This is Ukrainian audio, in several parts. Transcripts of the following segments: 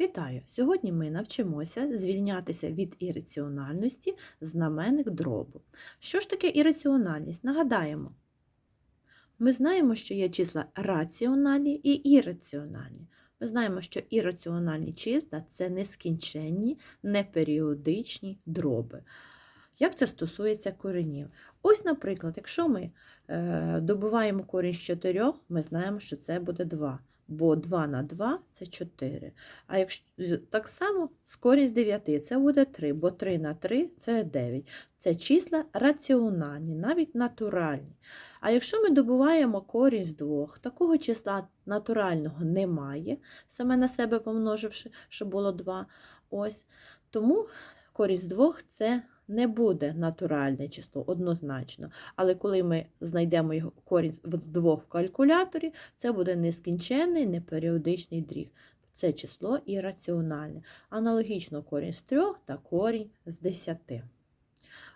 Вітаю! Сьогодні ми навчимося звільнятися від ірраціональності знаменник дробу. Що ж таке ірраціональність? Нагадаємо, ми знаємо, що є числа раціональні і ірраціональні. Ми знаємо, що ірраціональні числа це нескінченні, неперіодичні дроби. Як це стосується коренів? Ось, наприклад, якщо ми е, добуваємо корінь з 4, ми знаємо, що це буде 2 бо 2 на 2 це 4. А якщо так само з корінь 9 це буде 3, бо 3 на 3 це 9. Це числа раціональні, навіть натуральні. А якщо ми добуваємо корінь з 2, такого числа натурального немає, саме на себе помноживши, щоб було 2. Ось. Тому корінь з 2 це не буде натуральне число однозначно. Але коли ми знайдемо його корінь з двох в калькуляторі, це буде нескінченний неперіодичний дріг. Це число ірраціональне. Аналогічно корінь з трьох та корінь з десяти.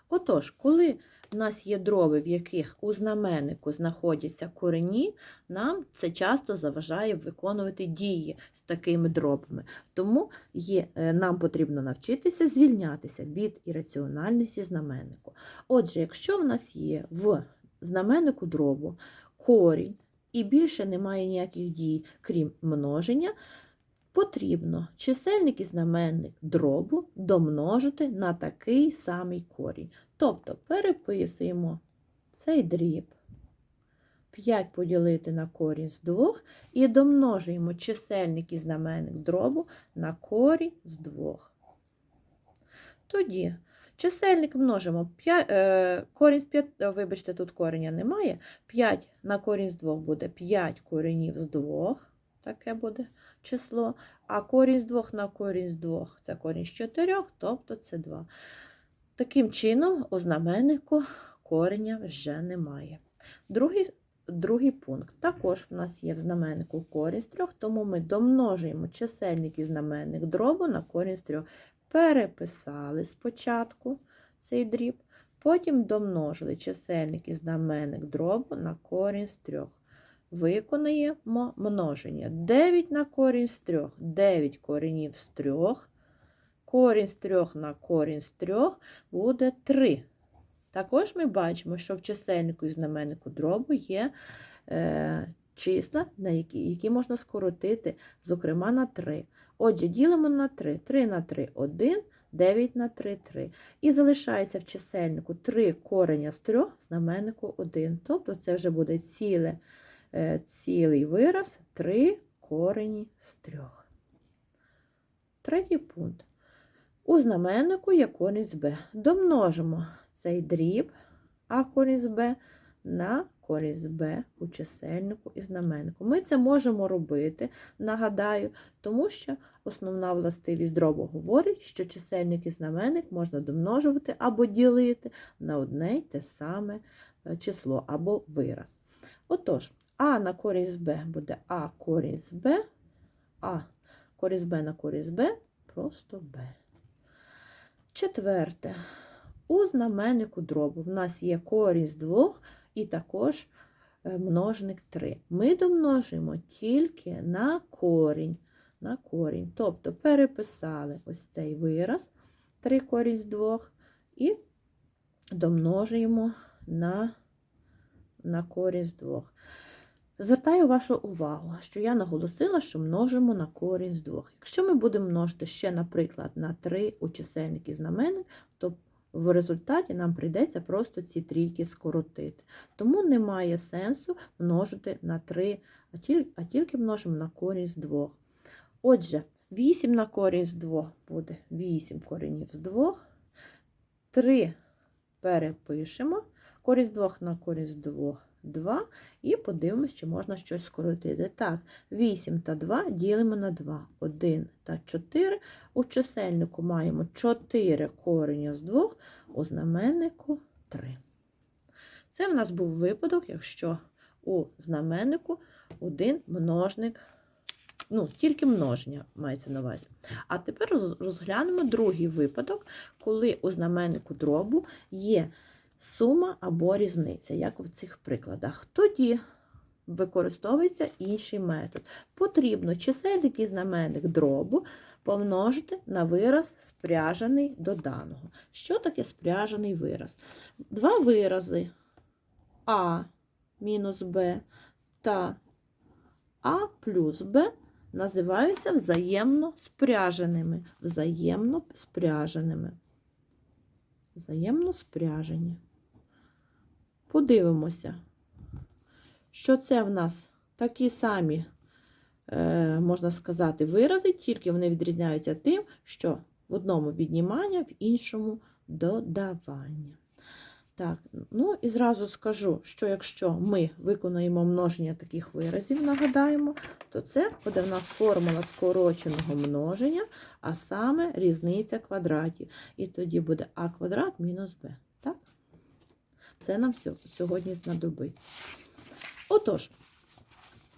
Отож, коли у нас є дроби, в яких у знаменнику знаходяться корені, нам це часто заважає виконувати дії з такими дробами. Тому є, е, нам потрібно навчитися звільнятися від ірраціональності знаменнику. Отже, якщо в нас є в знаменнику дробу корінь і більше немає ніяких дій, крім множення, потрібно чисельник і знаменник дробу домножити на такий самий корінь. Тобто переписуємо цей дріб 5 поділити на корінь з 2 і домножуємо чисельник і знаменник дробу на корінь з 2. Тоді чисельник множимо 5, е, корінь з 5, вибачте, тут кореня немає. 5 на корінь з 2 буде 5 коренів з 2, таке буде число, а корінь з 2 на корінь з 2 це корінь з 4, тобто це 2. Таким чином, у знаменнику кореня вже немає. Другий другий пункт. Також в нас є в знаменнику корінь з 3, тому ми домножуємо чисельник і знаменник дробу на корінь з 3. Переписали спочатку цей дріб, потім домножили чисельник і знаменник дробу на корінь з 3. Виконуємо множення. 9 на корінь з 3, 9 коренів з 3. Корінь з 3 на корінь з 3 буде 3. Також ми бачимо, що в чисельнику і знаменнику дробу є е, числа, на які, які можна скоротити, зокрема, на 3. Отже, ділимо на 3. 3 на 3 1, 9 на 3 3. І залишається в чисельнику 3 кореня з 3, в знаменнику 1. Тобто це вже буде ціле, цілий вираз 3 корені з 3. Третій пункт. У знаменнику є корінь з b. Домножимо цей дріб а корінь з b на корінь з b у чисельнику і знаменнику. Ми це можемо робити, нагадаю, тому що основна властивість дробу говорить, що чисельник і знаменник можна домножувати або ділити на одне й те саме е, число або вираз. Отож, а на з b буде а з b, а з b на з b просто b. Четверте. У знаменнику дробу в нас є з двох і також е, множник 3. Ми домножуємо тільки на корінь. на корінь. Тобто переписали ось цей вираз 3 корінь з 2 і домножуємо на, на з 2. Звертаю вашу увагу, що я наголосила, що множимо на корінь з 2. Якщо ми будемо множити ще, наприклад, на 3 у чисельник і знаменник, то в результаті нам прийдеться просто ці трійки скоротити. Тому немає сенсу множити на 3, а тільки множимо на корінь з 2. Отже, 8 на корінь з 2 буде 8 коренів з 2. 3 перепишемо, корінь з 2 на корінь з 2 2. І подивимось, чи можна щось скоротити. Так, 8 та 2 ділимо на 2. 1 та 4. У чисельнику маємо 4 корення з 2, у знаменнику 3. Це в нас був випадок, якщо у знаменнику один множник, ну, тільки множення мається на увазі. А тепер розглянемо другий випадок, коли у знаменнику дробу є сума або різниця, як в цих прикладах. Тоді використовується інший метод. Потрібно чисельник і знаменник дробу помножити на вираз спряжений до даного. Що таке спряжений вираз? Два вирази А мінус Б та А плюс Б називаються взаємно спряженими. Взаємно спряженими. Взаємно спряжені. Подивимося, що це в нас такі самі, е, можна сказати, вирази, тільки вони відрізняються тим, що в одному віднімання, в іншому додавання. Так, ну і зразу скажу, що якщо ми виконуємо множення таких виразів, нагадаємо, то це буде в нас формула скороченого множення, а саме різниця квадратів. І тоді буде а квадрат мінус b. Так? Це нам сьогодні знадобиться. Отож,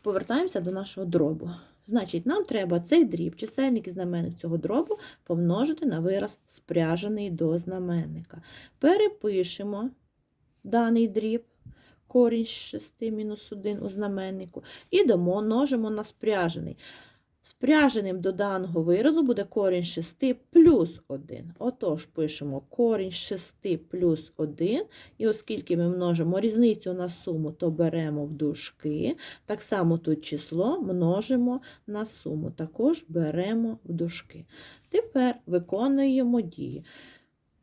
повертаємося до нашого дробу. Значить, нам треба цей дріб, чисельник і знаменник цього дробу помножити на вираз спряжений до знаменника. Перепишемо даний дріб, корінь з 6 мінус 1 у знаменнику, і домножимо на спряжений. Спряженим до даного виразу буде корінь 6 плюс 1. Отож, пишемо корінь 6 плюс 1. І оскільки ми множимо різницю на суму, то беремо в дужки. Так само тут число множимо на суму, також беремо в дужки. Тепер виконуємо дії.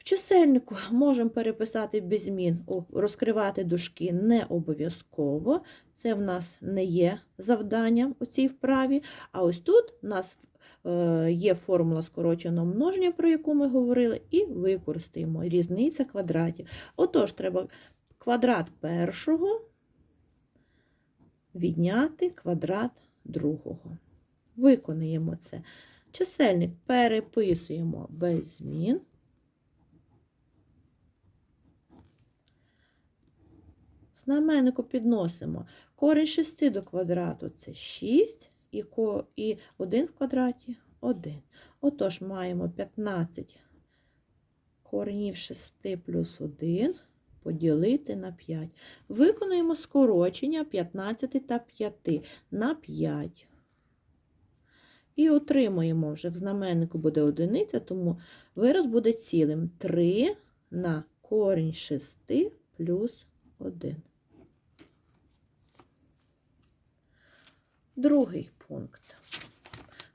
В чисельнику можемо переписати без змін, розкривати дужки не обов'язково. Це в нас не є завданням у цій вправі. А ось тут у нас е, є формула скороченого множення, про яку ми говорили, і використаємо різниця квадратів. Отож, треба квадрат першого відняти квадрат другого. Виконуємо це. Чисельник переписуємо без змін. Знаменнику підносимо корінь 6 до квадрату це 6, і, 1 в квадраті 1. Отож, маємо 15 коренів 6 плюс 1 поділити на 5. Виконуємо скорочення 15 та 5 на 5. І отримуємо вже в знаменнику буде одиниця, тому вираз буде цілим 3 на корінь 6 плюс 1. Другий пункт.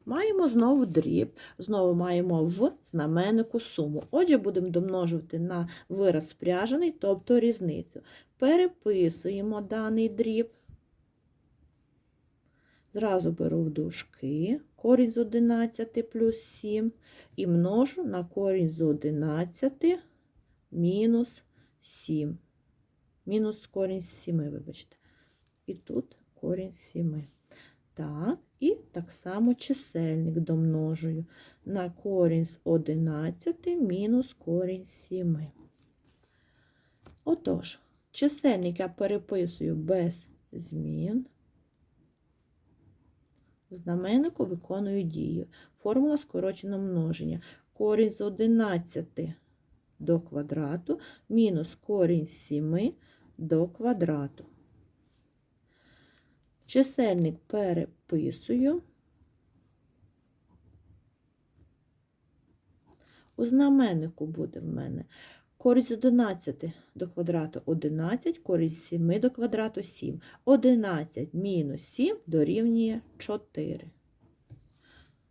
Маємо знову дріб, знову маємо в знаменнику суму. Отже, будемо домножувати на вираз спряжений, тобто різницю. Переписуємо даний дріб. Зразу беру в дужки корінь з 11 плюс 7 і множу на корінь з 11 мінус 7. Мінус корінь з 7, вибачте. І тут корінь з 7. Так, і так само чисельник домножую на корінь з 11 мінус корінь з 7. Отож, чисельник я переписую без змін. Знаменнику виконую дію. Формула скороченого множення. Корінь з 11 до квадрату мінус корінь з 7 до квадрату. Чисельник переписую. У знаменнику буде в мене з 11 до квадрату 11, корінь з 7 до квадрату 7. 11 мінус 7 дорівнює 4.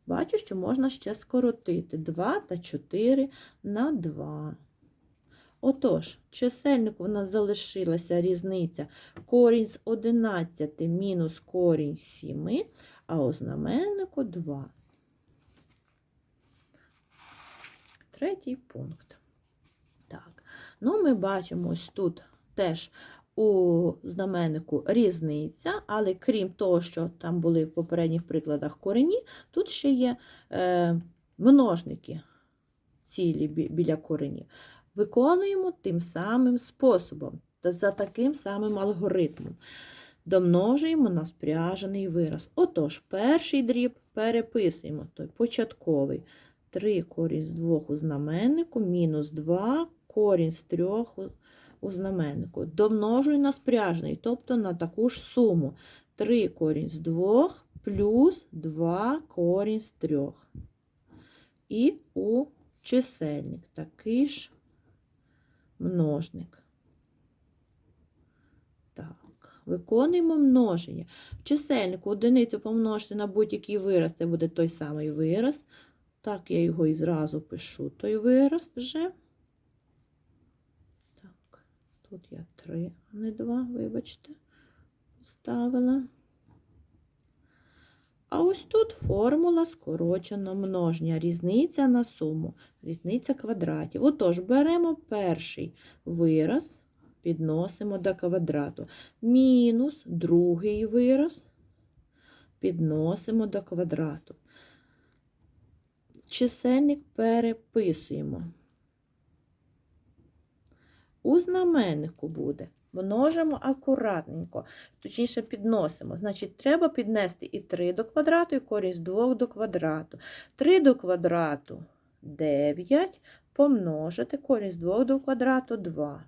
Бачу, що можна ще скоротити 2 та 4 на 2. Отож, чисельнику у нас залишилася різниця корінь з 11 мінус корінь з 7, а у знаменнику 2. Третій пункт. Так, ну ми бачимо ось тут теж у знаменнику різниця, але крім того, що там були в попередніх прикладах корені, тут ще є е, множники цілі біля коренів виконуємо тим самим способом та за таким самим алгоритмом. Домножуємо на спряжений вираз. Отож, перший дріб переписуємо той початковий. 3 корінь з 2 у знаменнику, мінус 2 корінь з 3 у знаменнику. Домножуй на спряжний, тобто на таку ж суму. 3 корінь з 2 плюс 2 корінь з 3. І у чисельник такий ж множник. Так, виконуємо множення. В чисельнику одиницю помножити на будь-який вираз, це буде той самий вираз. Так, я його і зразу пишу, той вираз вже. Так, тут я 3, а не 2, вибачте, поставила. А ось тут формула скороченого множення. Різниця на суму, різниця квадратів. Отож, беремо перший вираз, підносимо до квадрату. Мінус другий вираз, підносимо до квадрату. Чисельник переписуємо. У знаменнику буде. Множимо акуратненько, точніше підносимо. Значить, треба піднести і 3 до квадрату, і з 2 до квадрату. 3 до квадрату 9, помножити з 2 до квадрату 2.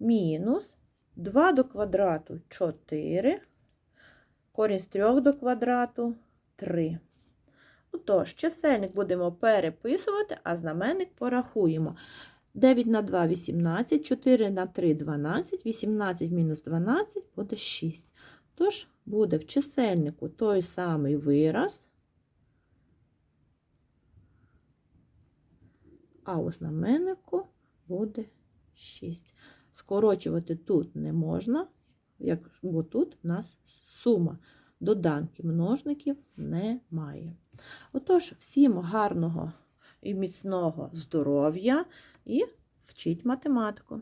Мінус 2 до квадрату 4, корінь з 3 до квадрату 3. Отож, чисельник будемо переписувати, а знаменник порахуємо. 9 на 2 – 18, 4 на 3 – 12, 18 мінус 12 буде 6. Тож буде в чисельнику той самий вираз, а у знаменнику буде 6. Скорочувати тут не можна, бо тут у нас сума. Доданки множників немає. Отож, всім гарного і міцного здоров'я і вчіть математику.